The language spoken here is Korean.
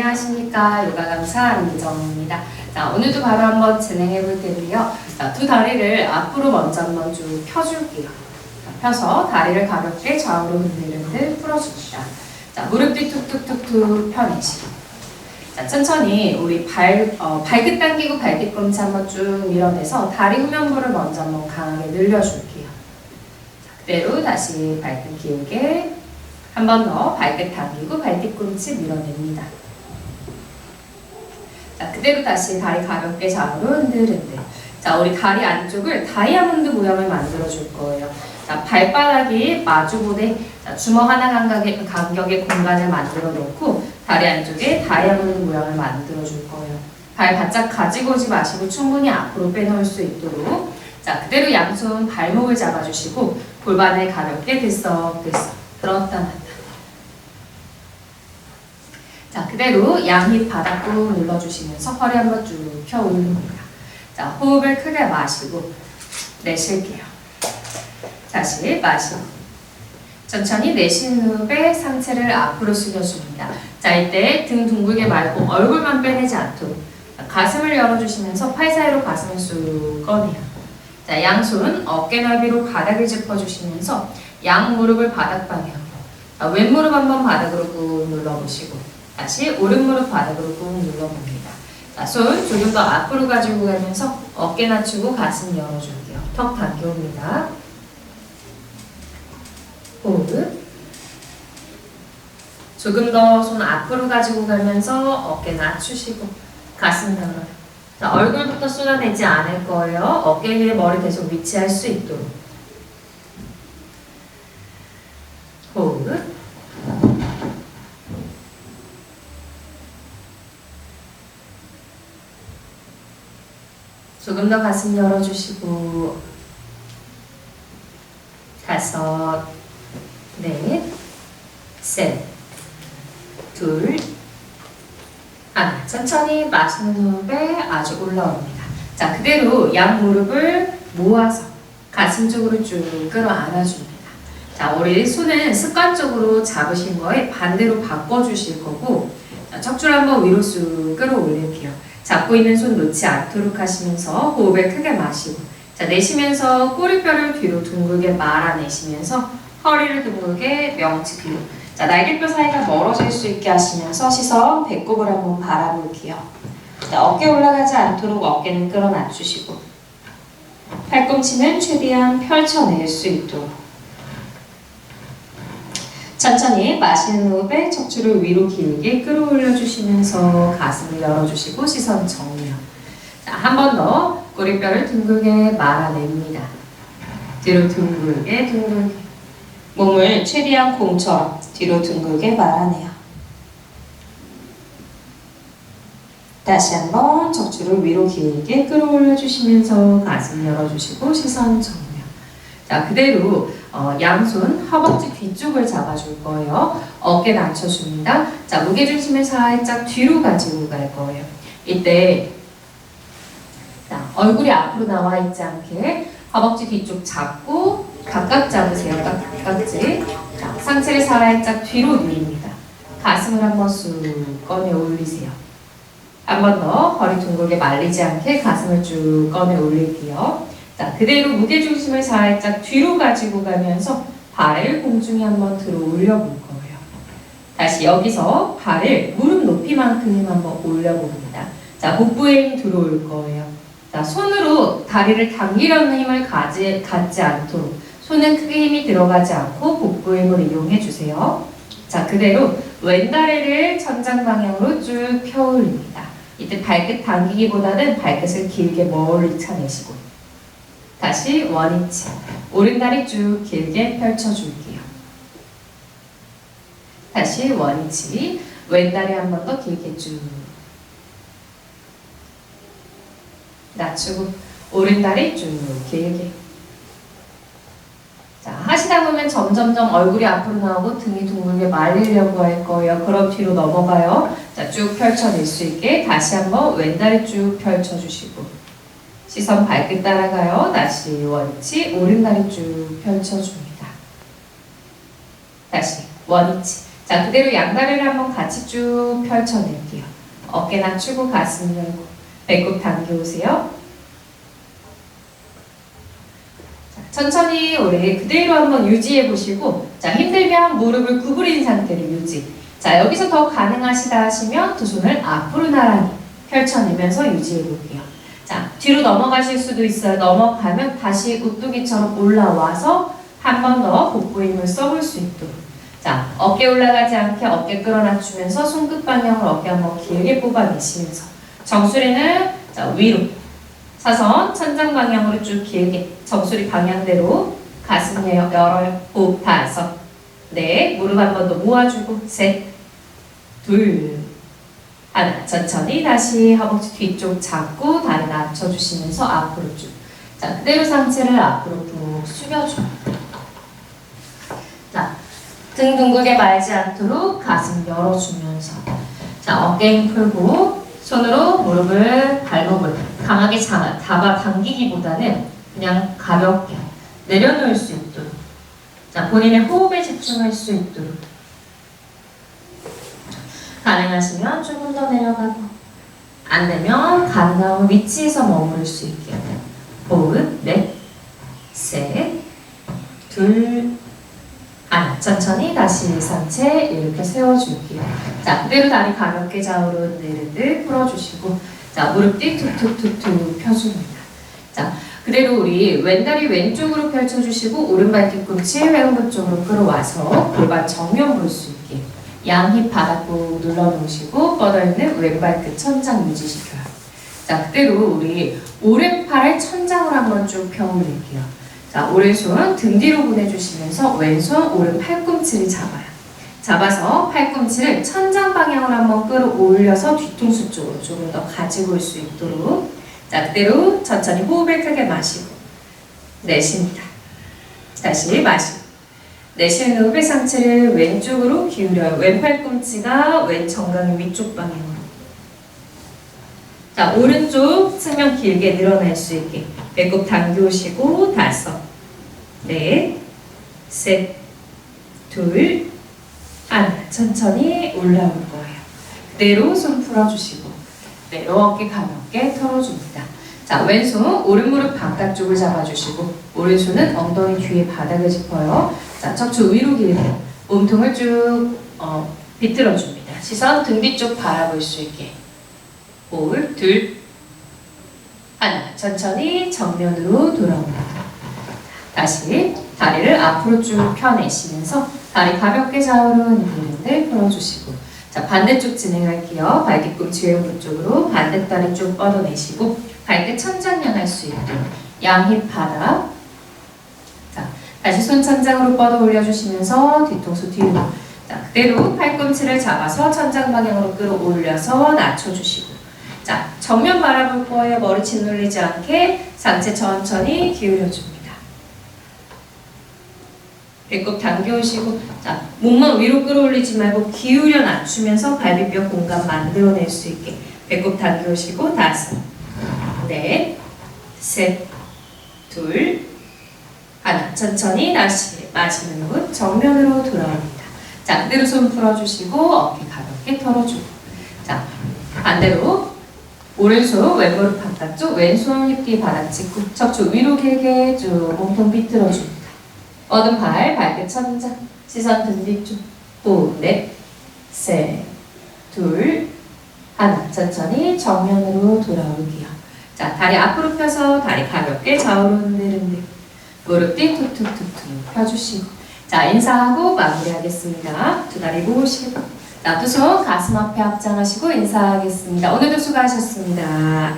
안녕하십니까 요가 강사 안미정입니다. 자 오늘도 바로 한번 진행해 볼 텐데요. 자, 두 다리를 앞으로 먼저 한번 쭉 펴줄게요. 자, 펴서 다리를 가볍게 좌우로 흔들흔들 풀어줍니다. 자 무릎 뒤 툭툭툭툭 펴내시고 자 천천히 우리 발 어, 발끝 당기고 발뒤꿈치 한번 쭉 밀어내서 다리 후면부를 먼저 한번 강하게 늘려줄게요. 자, 그대로 다시 발끝 기울게 한 번 더 발끝 당기고 발뒤꿈치 밀어냅니다. 자, 그대로 다시 다리 가볍게 좌우로 흔들흔들. 자, 우리 다리 안쪽을 다이아몬드 모양을 만들어 줄 거예요. 자, 발바닥이 마주보되 자, 주먹 하나 간격의, 간격의 공간을 만들어 놓고 다리 안쪽에 다이아몬드 모양을 만들어 줄 거예요. 발 바짝 가지고 오지 마시고 충분히 앞으로 빼놓을 수 있도록 자, 그대로 양손 발목을 잡아주시고 골반을 가볍게 들썩들썩 들었다 놨다. 자, 그대로 양힙 바닥 꾹 눌러주시면서 허리 한번 쭉 펴 올립니다. 자, 호흡을 크게 마시고 내쉴게요. 다시 마시고 천천히 내쉬는 호흡에 상체를 앞으로 숙여줍니다. 자, 이때 등 둥글게 말고 얼굴만 빼내지 않도록 자, 가슴을 열어주시면서 팔 사이로 가슴을 쑥 꺼내요. 자, 양손 어깨 넓이로 바닥을 짚어주시면서 양 무릎을 바닥 방향으로 자, 왼 무릎 한번 바닥으로 꾹 눌러보시고 다시 오른 무릎 바닥으로 꾹 눌러봅니다. 자, 손 조금 더 앞으로 가지고 가면서 어깨 낮추고 가슴 열어줄게요. 턱 당겨옵니다. 호흡. 조금 더 손 앞으로 가지고 가면서 어깨 낮추시고 가슴 열어요. 자, 얼굴부터 쏟아내지 않을 거예요. 어깨 위에 머리 계속 위치할 수 있도록. 호흡. 조금 더 가슴 열어주시고 다섯, 넷, 셋, 둘, 하나. 천천히 마시는 호흡에 아주 올라옵니다. 자, 그대로 양 무릎을 모아서 가슴 쪽으로 쭉 끌어안아줍니다. 자, 우리 손은 습관적으로 잡으신 거에 반대로 바꿔주실 거고 자, 척추를 한번 위로 쑥 끌어올릴게요. 잡고 있는 손 놓지 않도록 하시면서 호흡을 크게 마시고 자 내쉬면서 꼬리뼈를 뒤로 둥글게 말아내시면서 허리를 둥글게 명치 뒤로 자 날개뼈 사이가 멀어질 수 있게 하시면서 시선 배꼽을 한번 바라볼게요. 자 어깨 올라가지 않도록 어깨는 끌어 낮추시고 팔꿈치는 최대한 펼쳐낼 수 있도록 천천히 마시는 호흡에 척추를 위로 길게 끌어올려 주시면서 가슴을 열어주시고 시선 정리요. 자, 한 번 더 꼬리뼈를 둥글게 말아냅니다. 뒤로 둥글게 둥글게 몸을 최대한 공처럼 뒤로 둥글게 말아내요. 다시 한번 척추를 위로 길게 끌어올려 주시면서 가슴 열어주시고 시선 정면. 자 그대로 어, 양손 허벅지 뒤쪽을 잡아줄 거예요. 어깨 낮춰줍니다. 자 무게 중심을 살짝 뒤로 가지고 갈 거예요. 이때 자, 얼굴이 앞으로 나와 있지 않게 허벅지 뒤쪽 잡고 각각 잡으세요. 각각지. 자, 상체를 살짝 뒤로 밀립니다. 가슴을 한번 쑥 꺼내 올리세요. 한 번 더 허리 둥글게 말리지 않게 가슴을 쭉 꺼내 올릴게요. 자, 그대로 무게 중심을 살짝 뒤로 가지고 가면서 발을 공중에 한번 들어 올려 볼 거예요. 다시 여기서 발을 무릎 높이만큼 한번 올려 봅니다. 자, 복부에 힘 들어올 거예요. 자, 손으로 다리를 당기려는 힘을 가지, 갖지 않도록 손은 크게 힘이 들어가지 않고 복부의 힘을 이용해 주세요. 자, 그대로 왼다리를 천장 방향으로 쭉 펴 올립니다. 이때 발끝 당기기보다는 발끝을 길게 멀리 차내시고 다시 원위치 오른다리 쭉 길게 펼쳐줄게요. 다시 원위치 왼다리 한 번 더 길게 쭉 낮추고 오른다리 쭉 길게 자 하시다 보면 점점점 얼굴이 앞으로 나오고 등이 둥글게 말리려고 할 거예요. 그럼 뒤로 넘어가요. 자 쭉 펼쳐낼 수 있게 다시 한번 왼다리 쭉 펼쳐주시고 시선 발끝 따라가요. 다시 원위치 오른다리 쭉 펼쳐줍니다. 다시 원위치 자, 그대로 양다리를 한번 같이 쭉 펼쳐낼게요. 어깨 낮추고 가슴 열고 배꼽 당겨오세요. 자, 천천히 우리 그대로 한번 유지해 보시고 자, 힘들면 무릎을 구부린 상태로 유지. 자, 여기서 더 가능하시다 하시면 두 손을 앞으로 나란히 펼쳐내면서 유지해 볼게요. 자, 뒤로 넘어가실 수도 있어요. 넘어가면 다시 우뚝이처럼 올라와서 한 번 더 복부 힘을 써볼 수 있도록. 자, 어깨 올라가지 않게 어깨 끌어낮추면서 손끝 방향으로 어깨 한번 길게 뽑아내시면서 정수리는 자, 위로. 사선 천장 방향으로 쭉 길게 정수리 방향대로 가슴 열- 열어 호흡 다섯. 네 무릎 한 번 더 모아주고 셋둘 하나 천천히 다시 허벅지 뒤쪽 잡고 다리 낮춰주시면서 앞으로 쭉 자 그대로 상체를 앞으로 쭉 숙여줍니다 자등 둥글게 말지 않도록 가슴 열어주면서. 자 어깨 힘 풀고 손으로 무릎을 발목을 강하게 잡아, 잡아 당기기보다는 그냥 가볍게 내려놓을 수 있도록. 자 본인의 호흡에 집중할 수 있도록 가능하시면 조금 더 내려가고 안 되면 가능한 위치에서 머무를 수 있게 호흡 넷셋둘 하나 천천히 다시 상체 이렇게 세워줄게요. 자 그대로 다리 가볍게 좌우로 내리듯 풀어주시고 자 무릎 뒤 툭툭툭툭 펴줍니다. 자 그대로 우리 왼다리 왼쪽으로 펼쳐주시고 오른발 뒤꿈치 회음부 쪽으로 끌어와서 골반 정면 볼 수 있게 양힙 바닥 꾹 눌러놓으시고 뻗어있는 왼발 끝 천장 유지시켜요. 자 그대로 우리 오른팔을 천장으로 한번 쭉 펴올릴게요. 자 오른손 등 뒤로 보내주시면서 왼손 오른 팔꿈치를 잡아요. 잡아서 팔꿈치를 천장 방향으로 한번 끌어올려서 뒤통수 쪽으로 조금 더 가지고 올 수 있도록. 자 그대로 천천히 호흡을 크게 마시고 내쉽니다. 다시 마시고 내쉬는 호흡의 상체를 왼쪽으로 기울여요 왼 팔 꿈치가 왼 정강이 위쪽 방향으로 자 오른쪽 측면 길게 늘어날 수 있게 배꼽 당겨오시고 다섯 넷 셋 둘 하나 천천히 올라올 거예요. 그대로 손 풀어주시고 그대로 어깨 가볍게 털어줍니다. 자 왼손 오른 무릎 바깥쪽을 잡아주시고 오른손은 엉덩이 뒤에 바닥을 짚어요. 자 척추 위로 길게 몸통을 쭉 어, 비틀어줍니다. 시선 등 뒤쪽 바라볼 수 있게 호흡 둘 하나 천천히 정면으로 돌아옵니다. 다시 다리를 앞으로 쭉 펴내시면서 다리 가볍게 좌우로 흔들흔들 풀어주시고 자 반대쪽 진행할게요. 발뒤꿈치 외부 쪽으로 반대 다리 쭉 뻗어내시고 발끝 천장 향할 수 있도록 양힙 바닥 자 다시 손 천장으로 뻗어 올려주시면서 뒤통수 뒤로 자 그대로 팔꿈치를 잡아서 천장 방향으로 끌어올려서 낮춰주시고 자 정면 바라볼 거예요. 머리 짓눌리지 않게 상체 천천히 기울여줍니다. 배꼽 당겨오시고 자 몸만 위로 끌어올리지 말고 기울여 낮추면서 갈비뼈 공간 만들어낼 수 있게 배꼽 당겨오시고 다섯 넷 셋 둘. 하나 천천히 다시 마시는 곳 정면으로 돌아옵니다. 자 그대로 손 풀어주시고 어깨 가볍게 털어주고. 자 반대로 오른손 왼무릎 바깥쪽 왼손 힙뒤 바닥 짚고 척추 위로 길게 쭉 몸통 비틀어줍니다. 뻗은 발, 발끝 천장, 시선 등 뒤쪽, 호흡, 넷, 셋, 둘, 하나. 천천히 정면으로 돌아올게요. 자, 다리 앞으로 펴서 다리 가볍게 좌우로 흔들흔들. 무릎 뒤 툭툭툭툭 펴주시고. 자, 인사하고 마무리하겠습니다. 두 다리 모으시고. 자, 두 손 가슴 앞에 합장하시고 인사하겠습니다. 오늘도 수고하셨습니다.